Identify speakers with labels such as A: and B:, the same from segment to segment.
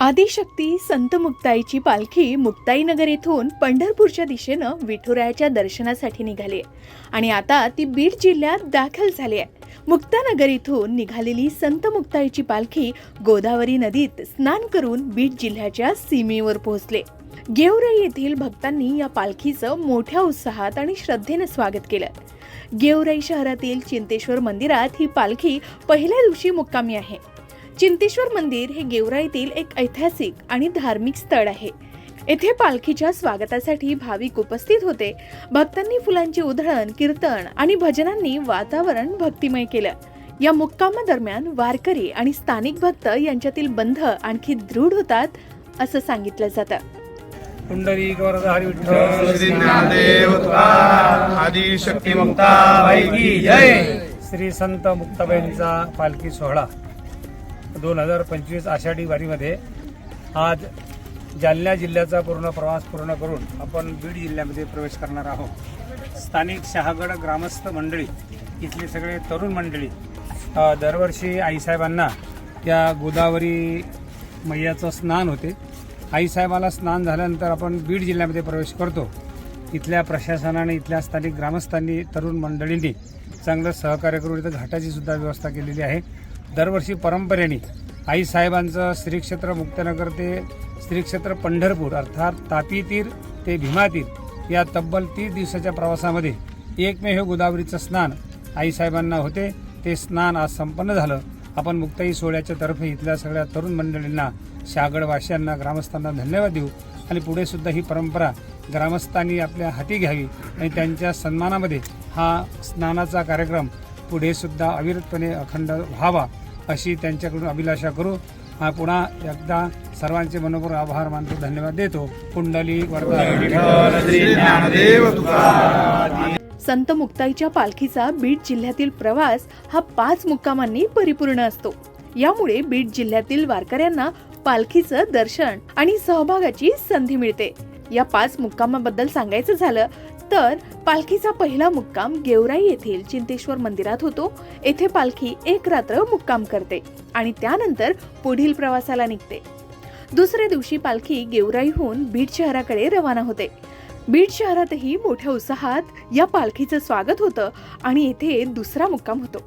A: आदिशक्ती संत मुक्ताईची पालखी मुक्ताईनगर येथून पंढरपूरच्या दिशेनं विठुरायाच्या दर्शनासाठी निघाली आहे. आणि आता ती बीड जिल्ह्यात दाखल झाली आहे. मुक्तानगर इथून निघालेली संत मुक्ताईची पालखी गोदावरी नदीत स्नान करून बीड जिल्ह्याच्या सीमेवर पोहोचले. गेवराई येथील भक्तांनी या पालखीचं मोठ्या उत्साहात आणि श्रद्धेनं स्वागत केलं. गेवराई शहरातील चिंतेश्वर मंदिरात ही पालखी पहिल्या दिवशी मुक्कामी आहे. चिंतेश्वर मंदिर हे गेवराईतील एक ऐतिहासिक आणि धार्मिक स्थळ आहे. येथे पालखीच्या स्वागतासाठी भाविक उपस्थित होते. भक्तांनी फुलांची उधळण कीर्तन आणि भजनांनी वातावरण भक्तिमय केलं. या मुक्कामादरम्यान वारकरी आणि स्थानिक भक्त यांच्यातील बंध आणखी दृढ होतात असं सांगितलं जातं.
B: पुंडरी विठ्ठल.
C: आदी शक्ती मुक्ता जय.
B: श्री संत मुक्ताबाईंचा पालखी सोहळा. दोन हजार पंचवीस आषाढी वारीमध्ये आज जालना जिल्ह्याचा पूर्ण प्रवास पूर्ण करून आपण बीड जिल्ह्यामध्ये प्रवेश करणार आहोत. स्थानिक शहागड ग्रामस्थ मंडळी इथले सगळे तरुण मंडळी दरवर्षी आईसाहेबांना त्या गोदावरी मैयाचं स्नान होते. आईसाहेबाला स्नान झाल्यानंतर आपण बीड जिल्ह्यामध्ये प्रवेश करतो. इथल्या प्रशासनाने इथल्या स्थानिक ग्रामस्थांनी तरुण मंडळींनी चांगलं सहकार्य करून इथं घाटाची सुद्धा व्यवस्था केलेली आहे. दरवर्षी परंपरेने आईसाहेबांचं श्रीक्षेत्र मुक्तनगर ते श्रीक्षेत्र पंढरपूर अर्थात तापी तीर ते भीमातीर या तब्बल तीस दिवसाच्या प्रवासामध्ये एकमेव गोदावरीचं स्नान आईसाहेबांना होते. ते स्नान आज संपन्न झालं. आपण मुक्ताई सोहळ्याच्या तर्फे इथल्या सगळ्या तरुण मंडळींना शागडवासियांना ग्रामस्थांना धन्यवाद देऊ आणि पुढे सुद्धा ही परंपरा ग्रामस्थांनी आपल्या हाती घ्यावी आणि त्यांच्या सन्मानामध्ये हा स्नानाचा कार्यक्रम पुढे सुद्धा अविरतपणे अखंड व्हावा अशी त्यांच्याकडून अभिलाषा करू. पुन्हा एकदा सर्वांचे मनोपूर आभार मानतो धन्यवाद देतो. कुंडली
A: संत मुक्ताईच्या पालखीचा बीड जिल्ह्यातील प्रवास हा पाच मुक्कामांनी परिपूर्ण असतो. यामुळे बीड जिल्ह्यातील वारकऱ्यांना पालखीचं दर्शन आणि सहभागाची संधी मिळते. या पाच मुक्कामाबद्दल सांगायचं झालं तर पालखीचा पहिला मुक्काम गेवराई येथील चिंतेश्वर मंदिरात होतो. येथे पालखी एक रात्र मुक्काम करते आणि त्यानंतर पुढील प्रवासाला निघते. दुसऱ्या दिवशी पालखी गेवराईहून बीड शहराकडे रवाना होते. बीड शहरातही मोठ्या उत्साहात या पालखीचं स्वागत होतं आणि येथे दुसरा मुक्काम होतो.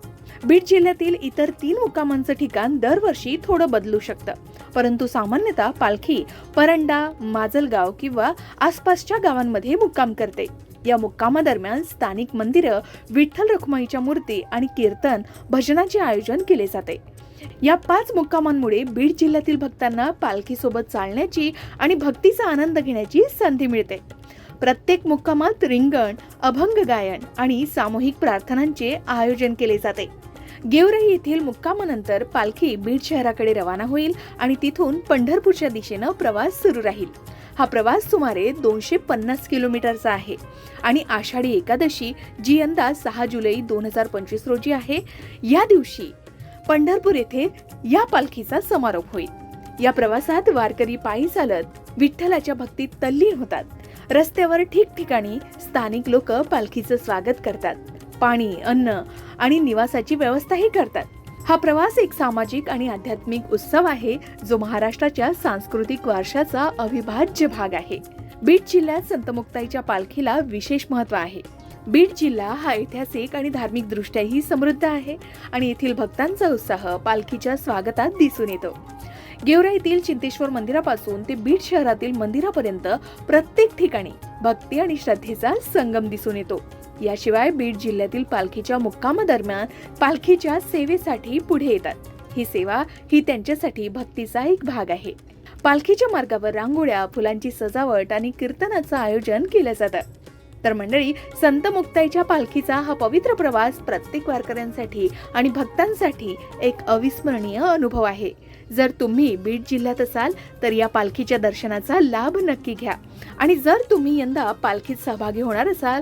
A: बीड जिल्ह्यातील इतर तीन मुक्कामांचं ठिकाण दरवर्षी थोडं बदलू शकतं. परंतु सामान्यतः पालखी परंडा माजलगाव किंवा आसपासच्या गावांमध्ये मुक्काम करते. या मुक्कामादरम्यान स्थानिक मंदिरं विठ्ठल रखुमाईच्या मूर्ती आणि कीर्तन भजनाचे आयोजन केले जाते. या पाच मुक्कामांमुळे बीड जिल्ह्यातील भक्तांना पालखीसोबत चालण्याची आणि भक्तीचा आनंद घेण्याची संधी मिळते. प्रत्येक मुक्कामात रिंगण अभंग गायन आणि सामूहिक प्रार्थनांचे आयोजन केले जाते. गेवराई येथील मुक्कामानंतर पालखी बीड शहराकडे रवाना होईल आणि तिथून पंढरपूरच्या दिशेनं प्रवास सुरू राहील. हा प्रवास सुमारे दोनशे पन्नास किलोमीटरचा आहे. आणि आषाढी एकादशी जी यंदा सहा जुलै दोन हजार पंचवीस रोजी आहे या दिवशी पंढरपूर येथे या पालखीचा समारोप होईल. या प्रवासात वारकरी पायी चालत विठ्ठलाच्या भक्तीत तल्लीन होतात. रस्त्यावर ठिकठिकाणी स्थानिक लोक पालखीचं स्वागत करतात. पाणी अन्न आणि निवासाची व्यवस्थाही करतात. हा प्रवास एक सामाजिक आणि आध्यात्मिक उत्सव आहे जो महाराष्ट्राच्या सांस्कृतिक वारशाचा अविभाज्य भाग आहे. बीड जिल्ह्यात संत मुक्ताईच्या पालखीला विशेष महत्त्व आहे. बीड जिल्हा हा ऐतिहासिक आणि धार्मिक दृष्ट्याही समृद्ध आहे आणि येथील भक्तांचा उत्साह पालखीच्या स्वागतात दिसून येतो. गेवराईतील चिंतेश्वर मंदिरापासून ते बीड शहरातील मंदिरापर्यंत प्रत्येक ठिकाणी भक्ती आणि श्रद्धेचा संगम दिसून येतो. याशिवाय बीड जिल्ह्यातील पालखीच्या मुक्कामादरम्यान पालखीच्या सेवेसाठी पुढे येतात. ही सेवा ही त्यांच्यासाठी भक्तीचा एक भाग आहे. पालखीच्या मार्गावर रांगोळ्या फुलांची सजावट आणि कीर्तनाचं आयोजन केलं जातं. तर मंडळी संत मुक्ताईच्या पालखीचा हा पवित्र प्रवास प्रत्येक वारकऱ्यांसाठी आणि भक्तांसाठी एक अविस्मरणीय अनुभव आहे. जर तुम्ही बीड जिल्ह्यात असाल तर या पालखीच्या दर्शनाचा लाभ नक्की घ्या. आणि जर तुम्ही यंदा पालखीत सहभागी होणार असाल